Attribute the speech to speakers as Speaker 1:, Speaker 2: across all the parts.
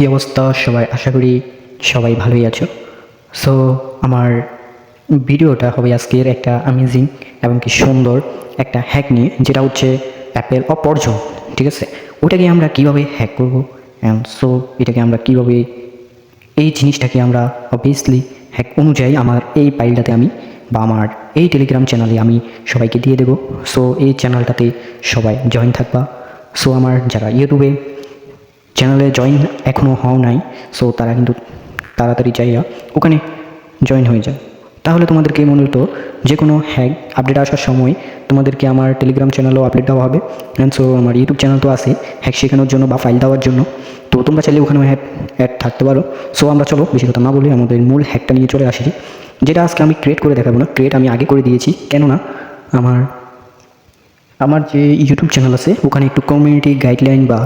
Speaker 1: কী অবস্থা? সবাই আশা করি সবাই ভালোই আছো। সো আমার ভিডিওটা হবে আজকের একটা অ্যামেজিং এবং কি সুন্দর একটা হ্যাক নিয়ে, যেটা হচ্ছে অ্যাপের অপর্য ঠিক আছে? ওটাকে আমরা কীভাবে হ্যাক করব? অ্যান্ড সো এটাকে আমরা কীভাবে, এই জিনিসটাকে আমরা অবভিয়াসলি হ্যাক অনুযায়ী আমার এই ফাইলটাতে আমি বা আমার এই টেলিগ্রাম চ্যানেলে আমি সবাইকে দিয়ে দেবো। সো এই চ্যানেলটাতে সবাই জয়েন থাকবা। সো আমার যারা ইউটিউবে চ্যানেলে জয়েন এখনও হও নাই সো তারা কিন্তু তাড়াতাড়ি চাইয়া ওখানে জয়েন হয়ে যায়। তাহলে তোমাদেরকে মূলত যে কোনো হ্যাক আপডেট আসার সময় তোমাদেরকে আমার টেলিগ্রাম চ্যানেলেও আপডেট দেওয়া হবে অ্যান্ড সো আমার ইউটিউব চ্যানেল তো আছে হ্যাক শেখানোর জন্য বা ফাইল দেওয়ার জন্য, তো তোমরা চাইলে ওখানেও হ্যাক অ্যাড থাকতে পারো। সো আমরা চলো, বেশি কথা না বলে আমাদের মূল হ্যাকটা নিয়ে চলে আসি, যেটা আজকে আমি ক্রিয়েট করে দেখাবো না ক্রিয়েট আমি আগে করে দিয়েছি, কেননা আমার আমার যে ইউটিউব চ্যানেল আছে, ওখানে একটু কমিউনিটি গাইডলাইন বা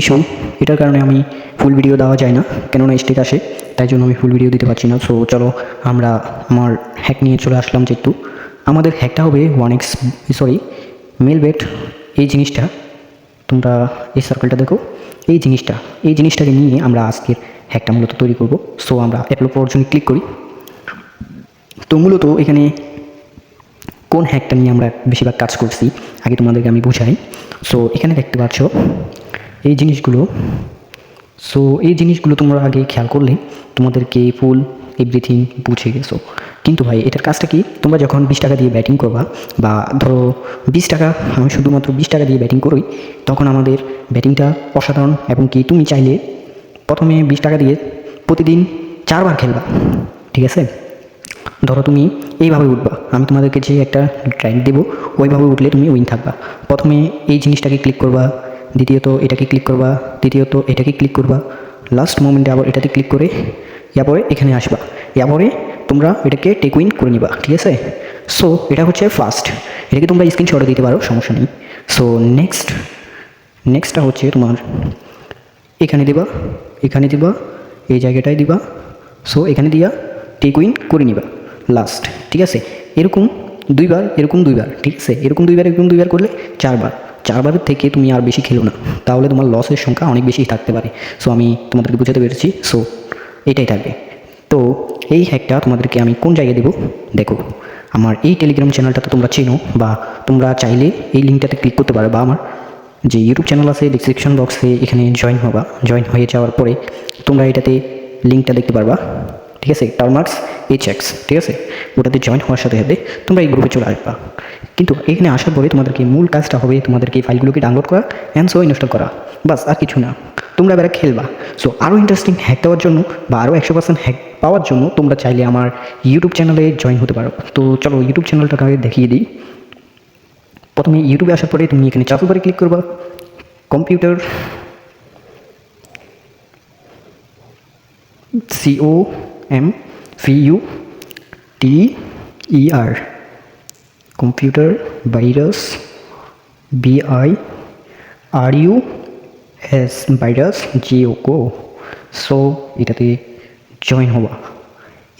Speaker 1: ইস্যু এটার কারণে আমি ফুল ভিডিও দেওয়া যায় না, কেননা স্টেট আসে, তাই জন্য আমি ফুল ভিডিও দিতে পারছি না। সো চলো আমরা আমার হ্যাক নিয়ে চলে আসলাম যেহেতু। আমাদের হ্যাকটা হবে one X sorry Melbet এই জিনিসটা। তোমরা এই সার্কেলটা দেখো। এই জিনিসটা, এই জিনিসটাকে নিয়ে আমরা আজকের হ্যাকটা মূলত তৈরি করব। সো আমরা অ্যাপলো পর্যন্ত ক্লিক করি। তো মূলত এখানে কোন হ্যাকটা নিয়ে আমরা বেশিরভাগ কাজ করছি, আগে তোমাদেরকে আমি বুঝাই। সো এখানে দেখতে পাচ্ছ এই জিনিসগুলো সো এই জিনিসগুলো তোমরা আগে খেয়াল করলে তোমাদেরকে ফুল এভরিথিং বুঝে গেছো। কিন্তু ভাই, এটার কাজটা কি? তোমরা যখন বিশ টাকা দিয়ে ব্যাটিং করবা, বা ধরো বিশ টাকা, আমি শুধুমাত্র বিশ টাকা দিয়ে ব্যাটিং করি, তখন আমাদের ব্যাটিংটা অসাধারণ এবং কি তুমি চাইলে প্রথমে বিশ টাকা দিয়ে প্রতিদিন চারবার খেলবা, ঠিক আছে? ধরো তুমি এইভাবে উঠবা, আমি তোমাদেরকে যে একটা ট্র্যাক দেবো, ওইভাবে উঠলে তুমি উইন থাকবা। প্রথমে এই জিনিসটাকে ক্লিক করবা দ্বিতীয়ত এটাকে ক্লিক করবা, তৃতীয়ত এটাকে ক্লিক করবা। লাস্ট মোমেন্টে আবার এটাতে ক্লিক করে, ইয়াপরে এখানে আসবা। ইয়াপরে তোমরা এটাকে টেক উইন করে নিবা, ঠিক আছে? সো এটা হচ্ছে ফার্স্ট এটাকে তোমরা স্ক্রিনশটও দিতে পারো, সমস্যা নেই। সো নেক্সট নেক্সটটা হচ্ছে তোমার, এখানে দিবা এখানে দিবা, এই জায়গাটায় দিবা। সো এখানে দিয়া টেক উইন করে নিবা লাস্ট ঠিক আছে? এরকম দুইবার এরকম দুইবার, ঠিক আছে? এরকম দুইবার এরকম দুইবার করলে চারবার। চারবারের থেকে তুমি আর বেশি খেলো না। তাহলে তোমার লসের সংখ্যা অনেক বেশি থাকতে পারে। সো আমি তোমাদেরকে বুঝাতে পেরেছি। সো এটাই থাকবে। তো, এই হ্যাকটা তোমাদেরকে আমি কোন জায়গায় দেবো? দেখো, আমার এই টেলিগ্রাম চ্যানেলটা তো তোমরা চেনো বা তোমরা চাইলে এই লিঙ্কটাতে ক্লিক করতে পারো বা আমার যে ইউটিউব চ্যানেল আছে ডিসক্রিপশন বক্সে এখানে জয়েন হবা জয়েন হয়ে যাওয়ার পরে তোমরা এটাতে লিঙ্কটা দেখতে পারবা। ঠিক আছে? টার্মার্কস এইচ এক্স ঠিক আছে? ওটাতে জয়েন হওয়ার সাথে সাথে তোমরা এই গ্রুপে চলে আসবা। কিন্তু এখানে আসার পরে তোমাদেরকে মূল কাজটা হবে তোমাদেরকে এই ফাইলগুলোকে ডাউনলোড করা অ্যান্ড সো ইনস্টল করা। বাস, আর কিছু না। তোমরা এবারে খেলবা। সো আরও ইন্টারেস্টিং হ্যাক দেওয়ার জন্য বা আরও একশো পার্সেন্ট হ্যাক পাওয়ার জন্য তোমরা চাইলে আমার ইউটিউব চ্যানেলে জয়েন হতে পারো। তো চলো ইউটিউব চ্যানেলটাকে দেখিয়ে দিই। প্রথমে ইউটিউবে আসার পরে তুমি এখানে চাপের পরে ক্লিক করবা। Computer C O M V U T E R computer, virus V I R U S virus, Jio কো সো, এটাতে জয়েন হওয়া।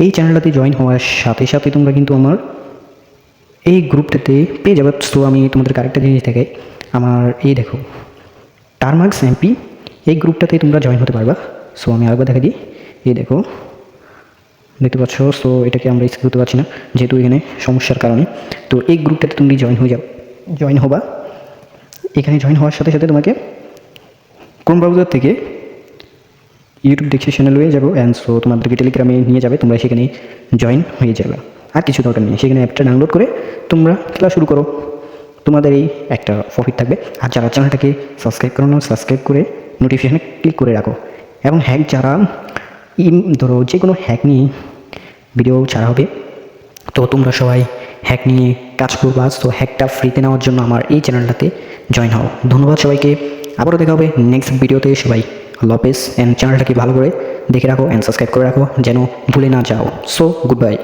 Speaker 1: এই চ্যানেলটাতে জয়েন হওয়ার সাথে সাথে তোমরা কিন্তু আমার এই গ্রুপটাতে পেয়ে যাবে। সো, আমি তোমাদের আরেকটা জিনিস দেখাই। আমার এই দেখো, টার্মার্কস এমপি, এই গ্রুপটাতে তোমরা জয়েন হতে পারবা। সো, আমি আরেকবার দেখা দিই। এই দেখো দেখতে পাচ্ছ সো এটাকে আমরা স্কিপ করতে পারছি না, যেহেতু এখানে সমস্যার কারণে। তো এই গ্রুপটাতে তুমি জয়েন হয়ে যাও। জয়েন হবা। এখানে জয়েন হওয়ার সাথে সাথে তোমাকে কোন ব্রাউজার থেকে ইউটিউব ডিসক্রিপশনে হয়ে যাব অ্যান্ড সো তোমাদেরকে টেলিগ্রামে নিয়ে যাবে, তোমরা সেখানে জয়েন হয়ে যাবে। আর কিছু দরকার নেই, সেখানে অ্যাপটা ডাউনলোড করে তোমরা খেলা শুরু করো। তোমাদের এই একটা প্রফিট থাকবে। আর যারা চ্যানেলটাকে সাবস্ক্রাইব করো না সাবস্ক্রাইব করে নোটিফিকেশানে ক্লিক করে রাখো। এবং হ্যাক যারা ধরো যে কোনো হ্যাক নিয়ে ভিডিও ছাড়া হবে। তো তোমরা সবাই হ্যাক নিয়ে কাজ করব। আজ তো হ্যাকটা ফ্রিতে নেওয়ার জন্য আমার এই চ্যানেলটাতে জয়েন হও। ধন্যবাদ সবাইকে। আবারও দেখা হবে নেক্সট ভিডিওতে সবাই লপেস অ্যান্ড চ্যানেলটাকে ভালো করে দেখে রাখো অ্যান্ড সাবস্ক্রাইব করে রাখো, যেন ভুলে না যাও। So good bye